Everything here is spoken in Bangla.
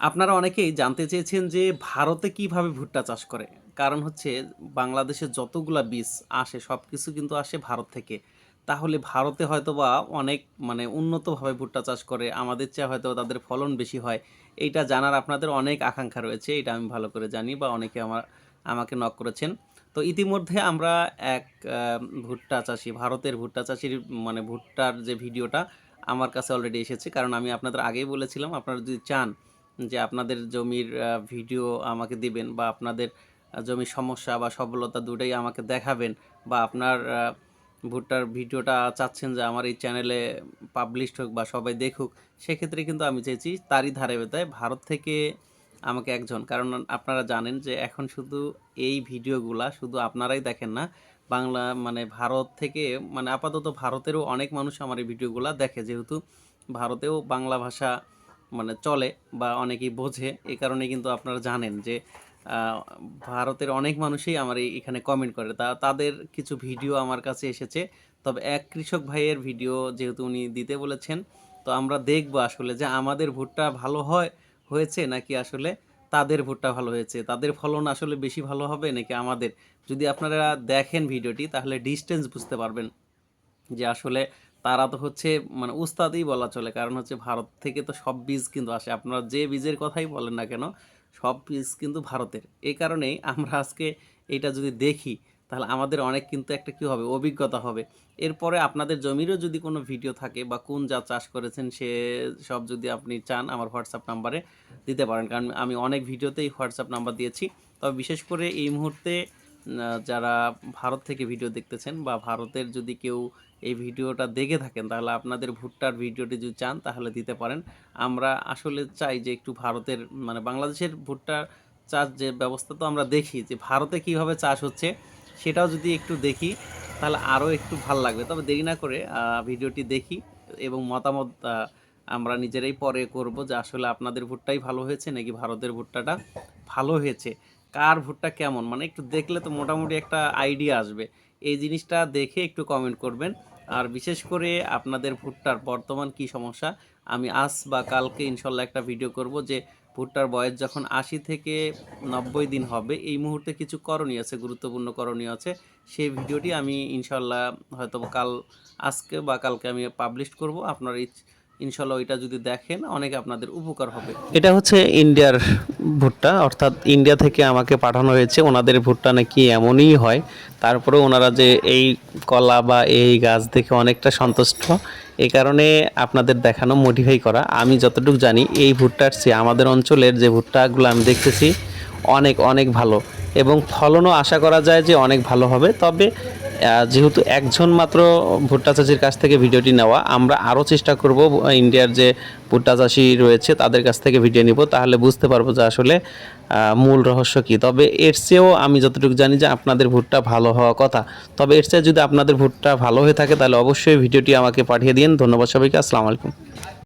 আপনারা অনেকেই জানতে চেয়েছেন যে ভারতে কীভাবে ভুট্টা চাষ করে। কারণ হচ্ছে বাংলাদেশে যতগুলা বীজ আসে সব কিছু কিন্তু আসে ভারত থেকে। তাহলে ভারতে হয়তো বা অনেক মানে উন্নতভাবে ভুট্টা চাষ করে, আমাদের চেয়ে হয়তো তাদের ফলন বেশি হয়। এইটা জানার আপনাদের অনেক আকাঙ্ক্ষা রয়েছে, এটা আমি ভালো করে জানি বা অনেকে আমার, আমাকে নক করেছেন। তো ইতিমধ্যে আমরা এক ভুট্টা চাষি, ভারতের ভুট্টা চাষির মানে ভুট্টার যে ভিডিওটা আমার কাছে অলরেডি এসেছে। কারণ আমি আপনাদের আগেই বলেছিলাম, আপনারা যদি চান যে আপনাদের জমির ভিডিও আমাকে দিবেন বা আপনাদের জমির সমস্যা বা সফলতা দুটাই আমাকে দেখাবেন বা আপনার ভুট্টার ভিডিওটা চাচ্ছেন যে আমার এই চ্যানেলে পাবলিশড হোক বা সবাই দেখুক, সেক্ষেত্রে কিন্তু আমি চেয়েছি তারই ধারে বেতায় ভারত থেকে আমাকে একজন। কারণ আপনারা জানেন যে এখন শুধু এই ভিডিওগুলা শুধু আপনারাই দেখেন না, বাংলা মানে ভারত থেকে মানে আপাতত ভারতেরও অনেক মানুষ আমার এই ভিডিওগুলা দেখে। যেহেতু ভারতেও বাংলা ভাষা মানে চলে বা অনেকেই বোঝে এই কারণে কিন্তু আপনারা জানেন যে ভারতের অনেক মানুষই আমার এখানে কমেন্ট করে। তা, তাদের কিছু ভিডিও আমার কাছে এসেছে। তবে এক কৃষক ভাইয়ের ভিডিও যেহেতু উনি দিতে বলেছেন, তো আমরা দেখব আসলে যে আমাদের ভুট্টা ভালো হয়, হয়েছে নাকি আসলে তাদের ভুট্টা ভালো হয়েছে? তাদের ফলন আসলে বেশি ভালো হবে নাকি আমাদের? যদি আপনারা দেখেন ভিডিওটি তাহলে ডিস্টেন্স বুঝতে পারবেন যে আসলে তারা তো হচ্ছে মানে উস্তাদই বলা চলে। কারণ হচ্ছে ভারত থেকে তো সব বীজ কিন্তু আসে। আপনারা যে বীজের কথাই বলেন না কেন, সব বীজ কিন্তু ভারতের। এই কারণেই আমরা আজকে এটা যদি দেখি, তাহলে আমাদের অনেক কিন্তু একটা কী হবে, অভিজ্ঞতা হবে। এরপরে আপনাদের জমিরও যদি কোনো ভিডিও থাকে বা কোন যা চাষ করেছেন, সে সব যদি আপনি চান, আমার হোয়াটসঅ্যাপ নাম্বারে দিতে পারেন। কারণ আমি অনেক ভিডিওতেই হোয়াটসঅ্যাপ নাম্বার দিয়েছি। তবে বিশেষ করে এই মুহূর্তে যারা ভারত থেকে ভিডিও দেখতেছেন বা ভারতের যদি কেউ এই ভিডিওটা দেখে থাকেন, তাহলে আপনাদের ভুট্টার ভিডিওটি যদি চান, তাহলে দিতে পারেন। আমরা আসলে চাই যে একটু ভারতের মানে বাংলাদেশের ভুট্টার চাষ যে ব্যবস্থা তো আমরা দেখি, যে ভারতে কীভাবে চাষ হচ্ছে সেটাও যদি একটু দেখি, তাহলে আরও একটু ভালো লাগবে। তবে দেরি না করে ভিডিওটি দেখি এবং মতামত আমরা নিজেরাই পরে করব যে আসলে আপনাদের ভুট্টাই ভালো হয়েছে নাকি ভারতের ভুট্টাটা ভালো হয়েছে। কার ভুট্টা কেমন? মানে একটু দেখলে তো মোটামুটি একটা আইডিয়া আসবে। এই জিনিসটা দেখে একটু কমেন্ট করবেন। আর বিশেষ করে আপনাদের ভুট্টার বর্তমান কি সমস্যা, আমি আজ বা কালকে ইনশাল্লাহ একটা ভিডিও করব যে ভুট্টার বয়স যখন আশি থেকে নব্বই দিন হবে, এই মুহূর্তে কিছু করণীয় আছে, গুরুত্বপূর্ণ করণীয় আছে। সেই ভিডিওটি আমি ইনশাল্লাহ হয়তো কাল আজকে বা কালকে আমি পাবলিশ করব। আপনার ইনশাল্লাহ ওইটা যদি দেখেন, অনেক আপনাদের উপকার হবে। এটা হচ্ছে ইন্ডিয়ার ভুট্টা, অর্থাৎ ইন্ডিয়া থেকে আমাকে পাঠানো হয়েছে। ওনাদের ভুট্টা নাকি এমনই হয়। তারপরে ওনারা যে এই কলা বা এই গাছ দেখে অনেকটা সন্তুষ্ট এই কারণে আপনাদের দেখানো মোটিফাই করা। আমি যতটুকু জানি, এই ভুট্টার চেয়ে আমাদের অঞ্চলের যে ভুট্টাগুলো আমি দেখতেছি, অনেক অনেক ভালো। এবং ফলনও আশা করা যায় যে অনেক ভালো হবে। তবে যেহেতু একজন মাত্র ভুট্টা চাষির কাছ থেকে ভিডিওটি নেওয়া, আমরা আরও চেষ্টা করব ইন্ডিয়ার যে ভুট্টা চাষি রয়েছে তাদের কাছ থেকে ভিডিও নিব, তাহলে বুঝতে পারব যে আসলে মূল রহস্য কী। তবে এর চেয়েও আমি যতটুকু জানি যে আপনাদের ভুট্টা ভালো হওয়া কথা। তবে এর চেয়ে যদি আপনাদের ভুট্টা ভালো হয়ে থাকে, তাহলে অবশ্যই ভিডিওটি আমাকে পাঠিয়ে দিন। ধন্যবাদ সবাইকে, আসসালামু আলাইকুম।